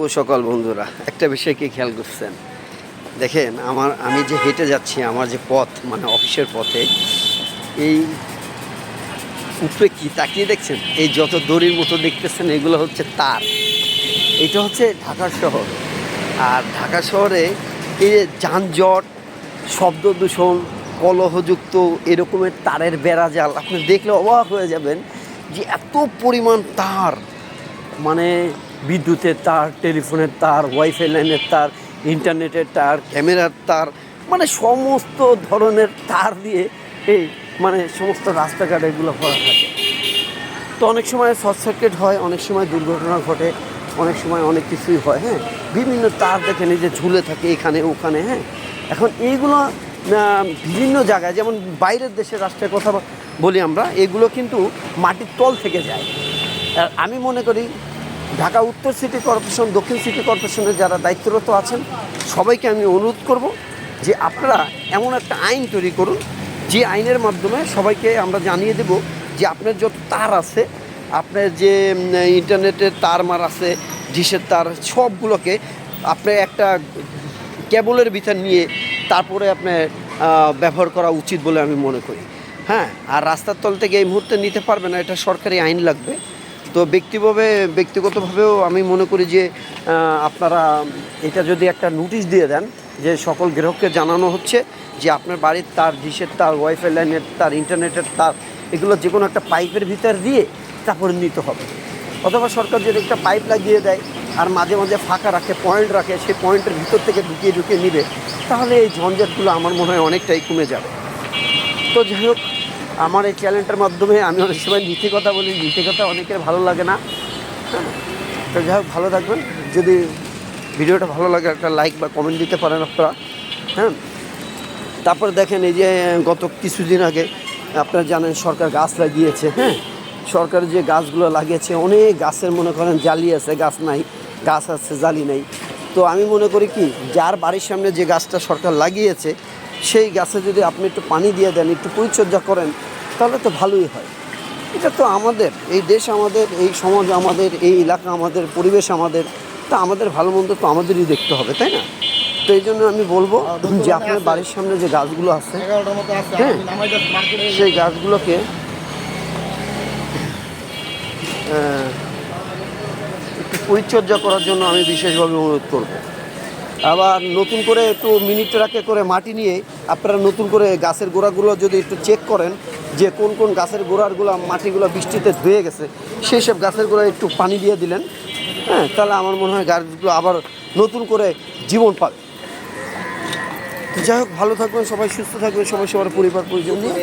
ও সকল বন্ধুরা, একটা বিষয় কি খেয়াল করছেন? দেখেন, আমার, আমি যে হেঁটে যাচ্ছি, আমার যে পথ মানে অফিসের পথে, এই উপরে কি তাকিয়ে দেখছেন? এই যত দড়ির মতো দেখতেছেন, এগুলো হচ্ছে তার। এটা হচ্ছে ঢাকা শহর। আর ঢাকা শহরে এই যে যানজট, শব্দ দূষণ, কলহযুক্ত, এরকমের তারের বেড়া জাল আপনি দেখলে অবাক হয়ে যাবেন যে এত পরিমাণ তার। মানে বিদ্যুতের তার, টেলিফোনের তার ওয়াইফাই লাইনের তার ইন্টারনেটের তার ক্যামেরার তার মানে সমস্ত ধরনের তার দিয়ে এই মানে সমস্ত রাস্তাঘাট এগুলো করা থাকে। তো অনেক সময় শর্ট সার্কিট হয়, অনেক সময় দুর্ঘটনা ঘটে, অনেক সময় অনেক কিছুই হয় হ্যাঁ? বিভিন্ন তার দেখে নিজে ঝুলে থাকে এখানে, ওখানে হ্যাঁ? এখন এইগুলো বিভিন্ন জায়গায়, যেমন বাইরের দেশের রাষ্ট্রের কথা বলি আমরা, এগুলো কিন্তু মাটির তল থেকে যায়। আমি মনে করি ঢাকা উত্তর সিটি কর্পোরেশন দক্ষিণ সিটি কর্পোরেশনের যারা দায়িত্বরত আছেন সবাইকে আমি অনুরোধ করব যে আপনারা এমন একটা আইন তৈরি করুন যে আইনের মাধ্যমে সবাইকে আমরা জানিয়ে দেব যে আপনার যত তার আছে আপনার যে ইন্টারনেটের তার মার আছে ডিশের তার সবগুলোকে আপনি একটা কেবলের ভিতর নিয়ে তারপরে আপনি আহ, ব্যবহার করা উচিত বলে আমি মনে করি। হ্যাঁ আর রাস্তার তল থেকে এই মুহূর্তে নিতে পারবে না এটা সরকারি আইন লাগবে। তো ব্যক্তিভাবে, ব্যক্তিগতভাবেও আমি মনে করি যে আপনারা এটা যদি একটা নোটিশ দিয়ে দেন যে সকল গ্রাহককে জানানো হচ্ছে যে আপনার বাড়ির তার, ডিশের তার ওয়াইফাই লাইনের তার ইন্টারনেটের তার, এগুলো যে কোনো একটা পাইপের ভিতর দিয়ে তারপরে নিতে হবে। অথবা সরকার যদি একটা পাইপ লাগিয়ে দেয় আর মাঝে মাঝে ফাঁকা রাখে পয়েন্ট রাখে, সেই পয়েন্টের ভিতর থেকে ঢুকিয়ে ঢুকিয়ে নিবে, তাহলে এই ঝঞ্ঝাটগুলো আমার মনে হয় অনেকটাই কমে যাবে। তো যাই হোক আমার এই চ্যানেলটার মাধ্যমে আমি অনেক সময় নীতি কথা বলি, নীতি কথা অনেকের ভালো লাগে না। হ্যাঁ? তো যাই হোক, ভালো থাকবেন। যদি ভিডিওটা ভালো লাগে, একটা লাইক বা কমেন্ট দিতে পারেন আপনারা। হ্যাঁ? তারপরে দেখেন এই যে, গত কিছুদিন আগে আপনারা জানেন সরকার গাছ লাগিয়েছে হ্যাঁ? সরকার যে গাছগুলো লাগিয়েছে, অনেক গাছের মনে করেন জালি আছে, গাছ নাই, গাছ আছে, জালি নাই। তো আমি মনে করি কি, যার বাড়ির সামনে যে গাছটা সরকার লাগিয়েছে, সেই গাছে যদি আপনি একটু পানি দিয়ে দেন, একটু পরিচর্যা করেন তাহলে তো ভালোই হয়। এটা তো আমাদের এই দেশ আমাদের এই সমাজ আমাদের এই এলাকা আমাদের পরিবেশ আমাদের তা আমাদের ভালো মন্দ তো আমাদেরই দেখতে হবে তাই না? তো এই জন্য আমি বলব যে আপনার বাড়ির সামনে যে গাছগুলো আছে হ্যাঁ। সেই গাছগুলোকে একটু পরিচর্যা করার জন্য আমি বিশেষভাবে অনুরোধ করব। আবার নতুন করে একটু মিনিট ট্রাকে করে মাটি নিয়ে আপনারা নতুন করে গাছের গোড়াগুলো যদি একটু চেক করেন যে কোন কোন গাছের গোড়ারগুলো মাটিগুলো বৃষ্টিতে ধুয়ে গেছে, সেই সব গাছের গোড়া একটু পানি দিয়ে দিলেন। হ্যাঁ তাহলে আমার মনে হয় গাছগুলো আবার নতুন করে জীবন পাবে। যাই হোক, ভালো থাকবেন সবাই, সুস্থ থাকবেন, সবাই সবার পরিবার পরিজন নিয়ে।